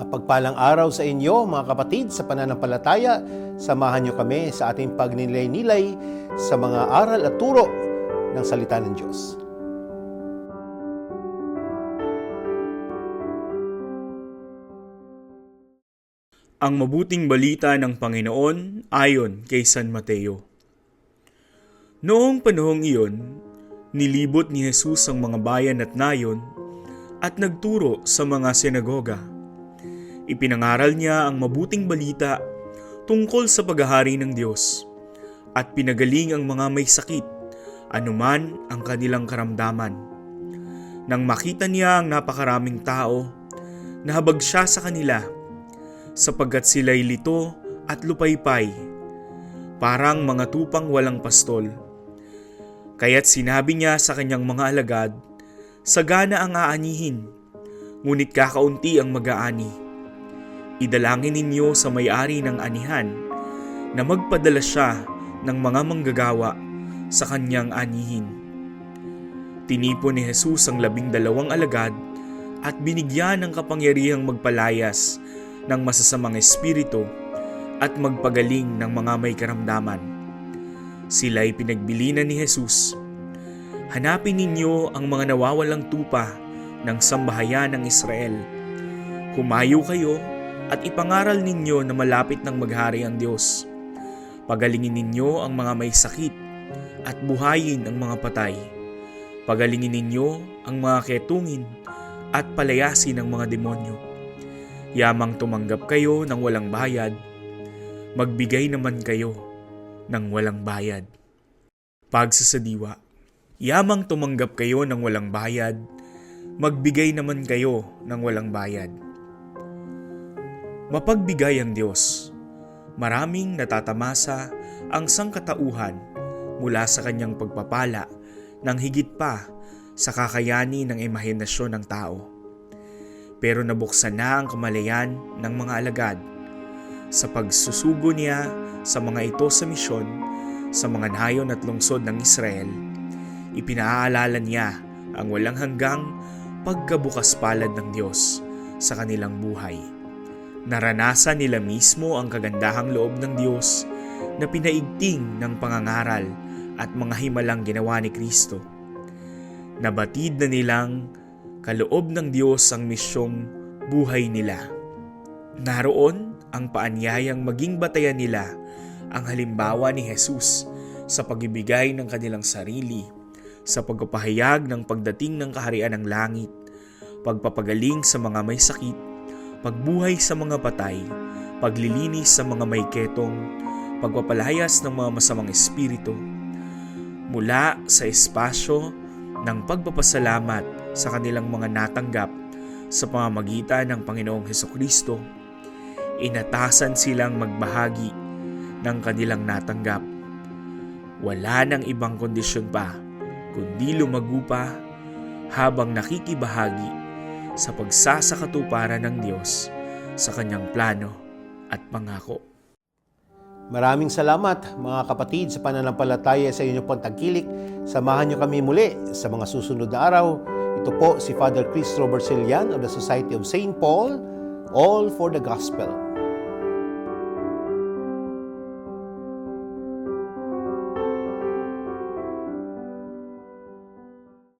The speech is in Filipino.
Mapagpalang araw sa inyo mga kapatid sa pananampalataya. Samahan niyo kami sa ating pagninilay-nilay sa mga aral at turo ng salita ng Diyos. Ang mabuting balita ng Panginoon ayon kay San Mateo. Noong panahong iyon, nilibot ni Jesus ang mga bayan at nayon at nagturo sa mga sinagoga. Ipinangaral niya ang mabuting balita tungkol sa paghahari ng Diyos at pinagaling ang mga may sakit, anuman ang kanilang karamdaman. Nang makita niya ang napakaraming tao, nahabag siya sa kanila sapagkat sila'y lito at lupaypay, parang mga tupang walang pastol. Kaya't sinabi niya sa kanyang mga alagad, Sagana ang aanihin, ngunit kakaunti ang mag-aani. Idalangin ninyo sa may-ari ng anihan na magpadala siya ng mga manggagawa sa kanyang anihin. Tinipon ni Jesus ang labing dalawang alagad at binigyan ng kapangyarihang magpalayas ng masasamang espiritu at magpagaling ng mga may karamdaman. Sila'y pinagbilinan ni Jesus. Hanapin ninyo ang mga nawawalang tupa ng sambahayan ng Israel. Humayo kayo at ipangaral ninyo na malapit ng maghari ang Diyos. Pagalingin ninyo ang mga may sakit at buhayin ang mga patay. Pagalingin ninyo ang mga ketungin at palayasin ang mga demonyo. Yamang tumanggap kayo ng walang bayad, magbigay naman kayo ng walang bayad. Pagsasadiwa, yamang tumanggap kayo ng walang bayad, magbigay naman kayo ng walang bayad. Mapagbigay ang Diyos. Maraming natatamasa ang sangkatauhan mula sa kanyang pagpapala ng higit pa sa kakayani ng imahinasyon ng tao pero nabuksan na ang kamalayan ng mga alagad sa pagsusugo niya sa mga ito sa misyon sa mga nayon at lungsod ng Israel. Ipinaalala niya ang walang hanggang pagkabukas palad ng Diyos sa kanilang buhay. Naranasan nila mismo ang kagandahang loob ng Diyos na pinaigting ng pangangaral at mga himalang ginawa ni Kristo. Nabatid na nilang kaloob ng Diyos ang misyong buhay nila. Naroon ang paanyayang maging batayan nila ang halimbawa ni Jesus sa pagbibigay ng kanilang sarili, sa pagpapahayag ng pagdating ng kaharian ng langit, pagpapagaling sa mga may sakit, pagbuhay sa mga patay, paglilinis sa mga may ketong, pagpapalayas ng mga masamang espiritu, mula sa espasyo ng pagpapasalamat sa kanilang mga natanggap sa pamamagitan ng Panginoong Heso Kristo, inatasan silang magbahagi ng kanilang natanggap. Wala nang ibang kondisyon pa, kundi lumago habang nakikibahagi sa pagsasakatuparan ng Diyos sa kanyang plano at pangako. Maraming salamat mga kapatid sa pananampalataya sa inyong pagtangkilik. Samahan niyo kami muli sa mga susunod na araw. Ito po si Father Chris Robert Silian of the Society of St. Paul, all for the Gospel.